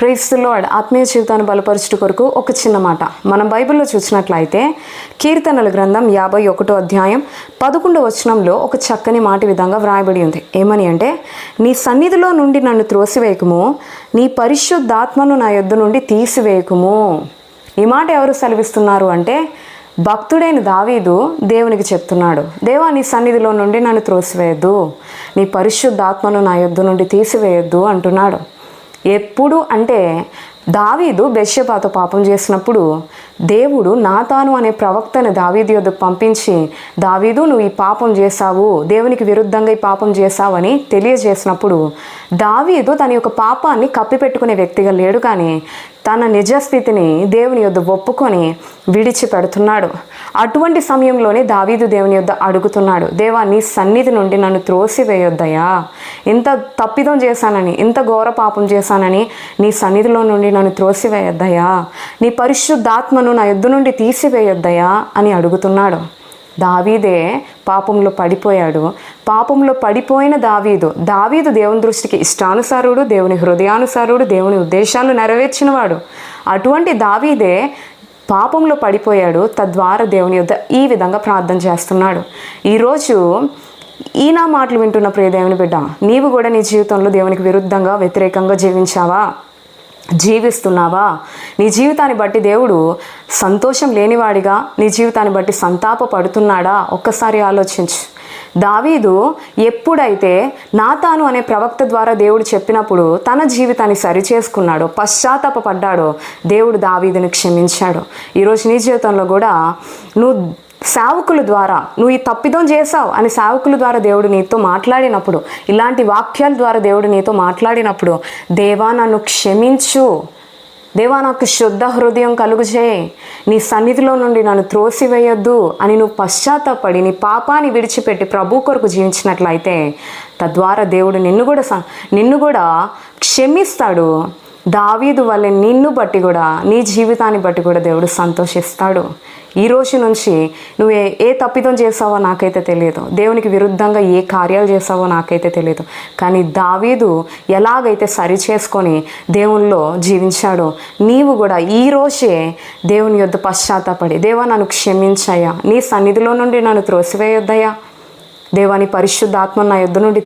క్రైస్తులో ఆత్మీయ జీవితాన్ని బలపరచుట కొరకు ఒక చిన్న మాట. మనం బైబిల్లో చూసినట్లయితే కీర్తనల గ్రంథం యాభై ఒకటో అధ్యాయం పదకొండవ వచనంలో ఒక చక్కని మాట విధంగా వ్రాయబడి ఉంది. ఏమని అంటే నీ సన్నిధిలో నుండి నన్ను త్రోసివేయకము నీ పరిశుద్ధాత్మను నా యొద్ద నుండి తీసివేయకము. ఈ మాట ఎవరు సెలవిస్తున్నారు అంటే భక్తుడైన దావీదు దేవునికి చెప్తున్నాడు. దేవా నీ సన్నిధిలో నుండి నన్ను త్రోసివేయద్దు నీ పరిశుద్ధాత్మను నా యొద్ద నుండి తీసివేయద్దు అంటున్నాడు. ఎప్పుడు అంటే దావీదు బెష్యపాతో పాపం చేసినప్పుడు దేవుడు నాతాను అనే ప్రవక్తను దావీదు యొద్దకు పంపించి దావీదు నువ్వు ఈ పాపం చేశావు దేవునికి విరుద్ధంగా ఈ పాపం చేశావని తెలియజేసినప్పుడు దావీదు తన యొక్క పాపాన్ని కప్పిపెట్టుకునే వ్యక్తిగా లేడు కానీ తన నిజస్థితిని దేవుని యొద్ద ఒప్పుకొని విడిచిపెడుతున్నాడు. అటువంటి సమయంలోనే దావీదు దేవుని యొద్ద అడుగుతున్నాడు దేవా నీ సన్నిధి నుండి నన్ను త్రోసివేయొద్దయా ఇంత తప్పిదం చేశానని ఇంత ఘోర పాపం చేశానని నీ సన్నిధిలో నుండి నన్ను త్రోసివేయొద్దయా నీ పరిశుద్ధాత్మను నా యొద్ద నుండి తీసివేయొద్దయా అని అడుగుతున్నాడు. దావీదే పాపంలో పడిపోయాడు. పాపంలో పడిపోయిన దావీదు దావీదు దేవుని దృష్టికి ఇష్టానుసారుడు దేవుని హృదయానుసారుడు దేవుని ఉద్దేశాలు నెరవేర్చినవాడు. అటువంటి దావీదే పాపంలో పడిపోయాడు తద్వారా దేవుని యొద్ ఈ విధంగా ప్రార్థన చేస్తున్నాడు. ఈరోజు ఈ నా మాటలు వింటున్న ప్రియదేవుని బిడ్డ నీవు కూడా నీ జీవితంలో దేవునికి విరుద్ధంగా వ్యతిరేకంగా జీవించావా? జీవిస్తున్నావా? నీ జీవితాన్ని బట్టి దేవుడు సంతోషం లేనివాడిగా నీ జీవితాన్ని బట్టి సంతాప పడుతున్నాడా? ఒక్కసారి ఆలోచించు. దావీదు ఎప్పుడైతే నాతాను అనే ప్రవక్త ద్వారా దేవుడు చెప్పినప్పుడు తన జీవితాన్ని సరిచేసుకున్నాడో పశ్చాత్తాపడ్డాడో దేవుడు దావీదుని క్షమించాడు. ఈరోజు నీ జీవితంలో కూడా నువ్వు సేవకుల ద్వారా నువ్వు ఈ తప్పిదం చేసావు అని సేవకుల ద్వారా దేవుడు నీతో మాట్లాడినప్పుడు ఇలాంటి వాక్యాల ద్వారా దేవుడు నీతో మాట్లాడినప్పుడు దేవా నన్ను క్షమించు. దేవా నాకు శుద్ధ హృదయం కలుగు చేయి నీ సన్నిధిలో నుండి నన్ను త్రోసివేయొద్దు అని నువ్వు పశ్చాత్తాపడి నీ పాపాన్ని విడిచిపెట్టి ప్రభు కొరకు జీవించినట్లయితే తద్వారా దేవుడు నిన్ను కూడా స- నిన్ను కూడా క్షమిస్తాడు. దావీదు వల్ల నిన్ను బట్టి కూడా నీ జీవితాన్ని బట్టి కూడా దేవుడు సంతోషిస్తాడు. ఈ రోజు నుంచి నువ్వు ఏ ఏ తప్పిదం చేసావో నాకైతే తెలియదు. దేవునికి విరుద్ధంగా ఏ కార్యాలు చేసావో నాకైతే తెలియదు. కానీ దావీదు ఎలాగైతే సరి చేసుకొని దేవునిలో జీవించాడో నీవు కూడా ఈ రోజే దేవుని యొద్ పశ్చాత్తాపడి దేవా నన్ను క్షమించాయా నీ సన్నిధిలో నుండి నన్ను త్రోసివేయొద్దయా దేవాని పరిశుద్ధాత్మ నా యొద్ నుండి